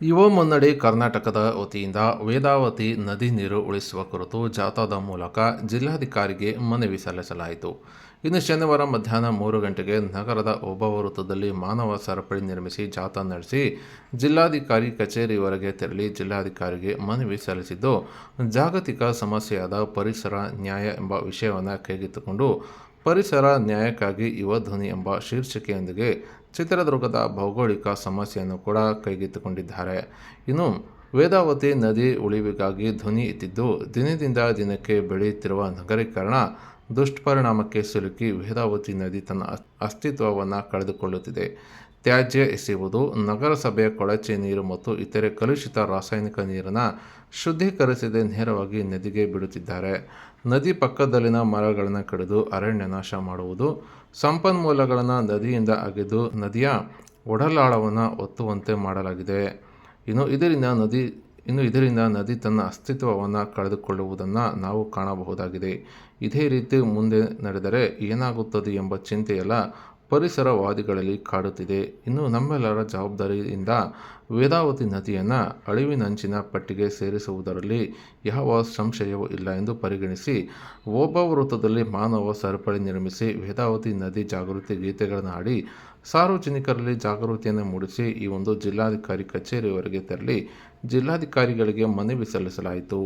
ಯುವ ಮುನ್ನಡಿ ಕರ್ನಾಟಕದ ವತಿಯಿಂದ ವೇದಾವತಿ ನದಿ ನೀರು ಉಳಿಸುವ ಕುರಿತು ಜಾಥಾದ ಮೂಲಕ ಜಿಲ್ಲಾಧಿಕಾರಿಗೆ ಮನವಿ ಸಲ್ಲಿಸಲಾಯಿತು. ಇನ್ನು ಶನಿವಾರ ಮಧ್ಯಾಹ್ನ ಮೂರು ಗಂಟೆಗೆ ನಗರದ ಓಬವ್ವ ವೃತ್ತದಲ್ಲಿ ಮಾನವ ಸರಪಳಿ ನಿರ್ಮಿಸಿ ಜಾಥಾ ನಡೆಸಿ ಜಿಲ್ಲಾಧಿಕಾರಿ ಕಚೇರಿವರೆಗೆ ತೆರಳಿ ಜಿಲ್ಲಾಧಿಕಾರಿಗೆ ಮನವಿ ಸಲ್ಲಿಸಿದ್ದು, ಜಾಗತಿಕ ಸಮಸ್ಯೆಯಾದ ಪರಿಸರ, ನ್ಯಾಯ ಎಂಬ ವಿಷಯವನ್ನು ಕೈಗೆತ್ತಿಕೊಂಡು ಪರಿಸರ ನ್ಯಾಯಕ್ಕಾಗಿ ಯುವ ಧ್ವನಿ ಎಂಬ ಶೀರ್ಷಿಕೆಯೊಂದಿಗೆ ಚಿತ್ರದುರ್ಗದ ಭೌಗೋಳಿಕ ಸಮಸ್ಯೆಯನ್ನು ಕೂಡ ಕೈಗೆತ್ತಿಕೊಂಡಿದ್ದಾರೆ. ಇನ್ನು ವೇದಾವತಿ ನದಿ ಉಳಿವಿಗಾಗಿ ಧ್ವನಿ ಎತ್ತಿದ್ದು ದಿನದಿಂದ ದಿನಕ್ಕೆ ಬೆಳೆಯುತ್ತಿರುವ ನಗರೀಕರಣ ದುಷ್ಪರಿಣಾಮಕ್ಕೆ ಸಿಲುಕಿ ವೇದಾವತಿ ನದಿ ತನ್ನ ಅಸ್ತಿತ್ವವನ್ನು ಕಳೆದುಕೊಳ್ಳುತ್ತಿದೆ. ತ್ಯಾಜ್ಯ ಎಸೆಯುವುದು ನಗರಸಭೆಯ ಕೊಳಚೆ ನೀರು ಮತ್ತು ಇತರೆ ಕಲುಷಿತ ರಾಸಾಯನಿಕ ನೀರನ್ನು ಶುದ್ಧೀಕರಿಸದೆ ನೇರವಾಗಿ ನದಿಗೆ ಬಿಡುತ್ತಿದ್ದಾರೆ. ನದಿ ಪಕ್ಕದಲ್ಲಿನ ಮರಗಳನ್ನು ಕಡಿದು ಅರಣ್ಯ ನಾಶ ಮಾಡುವುದು, ಸಂಪನ್ಮೂಲಗಳನ್ನು ನದಿಯಿಂದ ಅಗೆದು ನದಿಯ ಒಡಲಾಳವನ್ನು ಒತ್ತುವಂತೆ ಮಾಡಲಾಗಿದೆ. ಇನ್ನು ಇದರಿಂದ ನದಿ ಇನ್ನು ಇದರಿಂದ ನದಿ ತನ್ನ ಅಸ್ತಿತ್ವವನ್ನು ಕಳೆದುಕೊಳ್ಳುವುದನ್ನು ನಾವು ಕಾಣಬಹುದಾಗಿದೆ. ಇದೇ ರೀತಿ ಮುಂದೆ ನಡೆದರೆ ಏನಾಗುತ್ತದೆ ಎಂಬ ಚಿಂತೆಯೆಲ್ಲ ಪರಿಸರವಾದಿಗಳಲ್ಲಿ ಕಾಡುತ್ತಿದೆ. ಇನ್ನು ನಮ್ಮೆಲ್ಲರ ಜವಾಬ್ದಾರಿಯಿಂದ ವೇದಾವತಿ ನದಿಯನ್ನು ಅಳಿವಿನಂಚಿನ ಪಟ್ಟಿಗೆ ಸೇರಿಸುವುದರಲ್ಲಿ ಯಾವ ಸಂಶಯವೂ ಇಲ್ಲ ಎಂದು ಪರಿಗಣಿಸಿ ಒಬ್ಬ ವೃತ್ತದಲ್ಲಿ ಮಾನವ ಸರಪಳಿ ನಿರ್ಮಿಸಿ ವೇದಾವತಿ ನದಿ ಜಾಗೃತಿ ಗೀತೆಗಳನ್ನು ಆಡಿ ಸಾರ್ವಜನಿಕರಲ್ಲಿ ಜಾಗೃತಿಯನ್ನು ಮೂಡಿಸಿ ಈ ಒಂದು ಜಿಲ್ಲಾಧಿಕಾರಿ ಕಚೇರಿವರೆಗೆ ತೆರಳಿ ಜಿಲ್ಲಾಧಿಕಾರಿಗಳಿಗೆ ಮನವಿ ಸಲ್ಲಿಸಲಾಯಿತು.